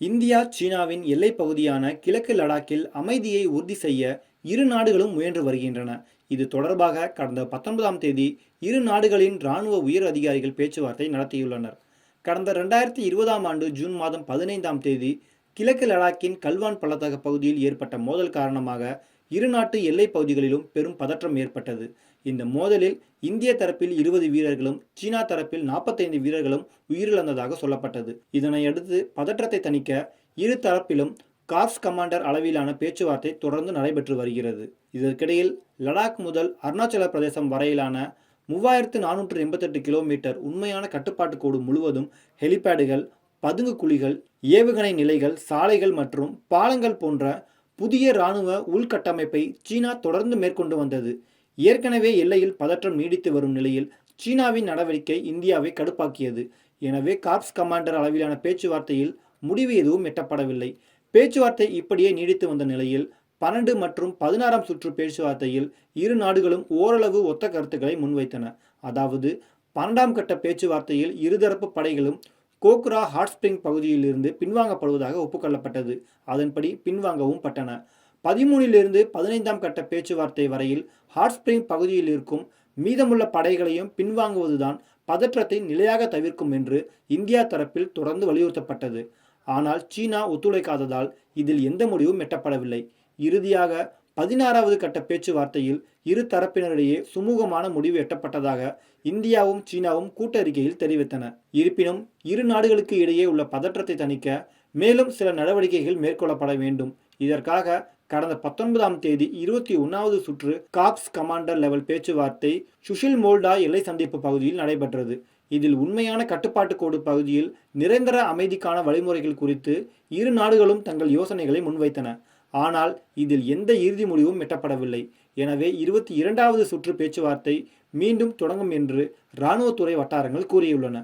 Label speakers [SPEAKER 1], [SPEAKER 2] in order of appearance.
[SPEAKER 1] India சீனாவின் எல்லைப் பகுதியான கிழக்கு லடாக்கில் அமைதியை உறுதி செய்ய இரு நாடுகளும் முயன்று வருகின்றன. இது தொடர்பாக கடந்த பத்தொன்பதாம் தேதி இரு நாடுகளின் இராணுவ உயர் அதிகாரிகள் பேச்சுவார்த்தை நடத்தியுள்ளனர். கடந்த ரெண்டாயிரத்தி இருபதாம் ஆண்டு ஜூன் மாதம் பதினைந்தாம் தேதி கிழக்கு லடாக்கின் கல்வான் பள்ளத்தாக்கு பகுதியில் ஏற்பட்ட மோதல் காரணமாக இரு நாட்டு எல்லைப் பகுதிகளிலும் பெரும் பதற்றம் ஏற்பட்டது. இந்த மோதலில் இந்திய தரப்பில் இருபது வீரர்களும் சீனா தரப்பில் நாற்பத்தைந்து வீரர்களும் உயிரிழந்ததாக சொல்லப்பட்டது. இதனையடுத்து பதற்றத்தை தணிக்க இரு தரப்பிலும் கார்ஸ் கமாண்டர் அளவிலான பேச்சுவார்த்தை தொடர்ந்து நடைபெற்று வருகிறது. இதற்கிடையில் லடாக் முதல் அருணாச்சல பிரதேசம் வரையிலான மூவாயிரத்து நானூற்று எண்பத்தெட்டு கிலோமீட்டர் உண்மையான கட்டுப்பாட்டு கோடு முழுவதும் ஹெலிபேடுகள் பதுங்கு குழிகள் ஏவுகணை நிலைகள் சாலைகள் மற்றும் பாலங்கள் போன்ற புதிய இராணுவ உள்கட்டமைப்பை சீனா தொடர்ந்து மேற்கொண்டு வந்தது. ஏற்கனவே எல்லையில் பதற்றம் நீடித்து வரும் நிலையில் சீனாவின் நடவடிக்கை இந்தியாவை கடுப்பாக்கியது. எனவே கார்ப்ஸ் கமாண்டர் அளவிலான பேச்சுவார்த்தையில் முடிவு எதுவும் எட்டப்படவில்லை. பேச்சுவார்த்தை இப்படியே நீடித்து வந்த நிலையில் பன்னெண்டு மற்றும் பதினாறாம் சுற்று பேச்சுவார்த்தையில் இரு நாடுகளும் ஓரளவு ஒத்த கருத்துக்களை முன்வைத்தன. அதாவது பன்னெண்டாம் கட்ட பேச்சுவார்த்தையில் இருதரப்பு படைகளும் கோக்ரா ஹாட் ஸ்பிரிங் பகுதியிலிருந்து பின்வாங்கப்படுவதாக ஒப்புக்கொள்ளப்பட்டது. அதன்படி பின்வாங்கவும் பட்டன. பதிமூனிலிருந்து பதினைந்தாம் கட்ட பேச்சுவார்த்தை வரையில் ஹாட் ஸ்பிரிங் பகுதியில் இருக்கும் மீதமுள்ள படைகளையும் பின்வாங்குவதுதான் பதற்றத்தை நிலையாக தவிர்க்கும் என்று இந்தியா தரப்பில் தொடர்ந்து வலியுறுத்தப்பட்டது. ஆனால் சீனா ஒத்துழைக்காததால் இதில் எந்த முடிவும் எட்டப்படவில்லை. இறுதியாக பதினாறாவது கட்ட பேச்சுவார்த்தையில் இரு தரப்பினரிடையே சுமூகமான முடிவு எட்டப்பட்டதாக இந்தியாவும் சீனாவும் கூட்டறிக்கையில் தெரிவித்தன. இருப்பினும் இரு நாடுகளுக்கு இடையே உள்ள பதற்றத்தை தணிக்க மேலும் சில நடவடிக்கைகள் மேற்கொள்ளப்பட வேண்டும். இதற்காக கடந்த பத்தொன்பதாம் தேதி இருபத்தி ஒன்றாவது சுற்று காப்ஸ் கமாண்டர் லெவல் பேச்சுவார்த்தை சுஷில் மோல்டா எல்லை சந்திப்பு பகுதியில் நடைபெற்றது. இதில் உண்மையான கட்டுப்பாட்டு கோடு பகுதியில் நிரந்தர அமைதிக்கான வழிமுறைகள் குறித்து இரு நாடுகளும் தங்கள் யோசனைகளை முன்வைத்தன. ஆனால் இதில் எந்த இறுதி முடிவும் எட்டப்படவில்லை. எனவே இருபத்தி இரண்டாவது சுற்று பேச்சுவார்த்தை மீண்டும் தொடங்கும் என்று இராணுவத்துறை வட்டாரங்கள் கூறியுள்ளன.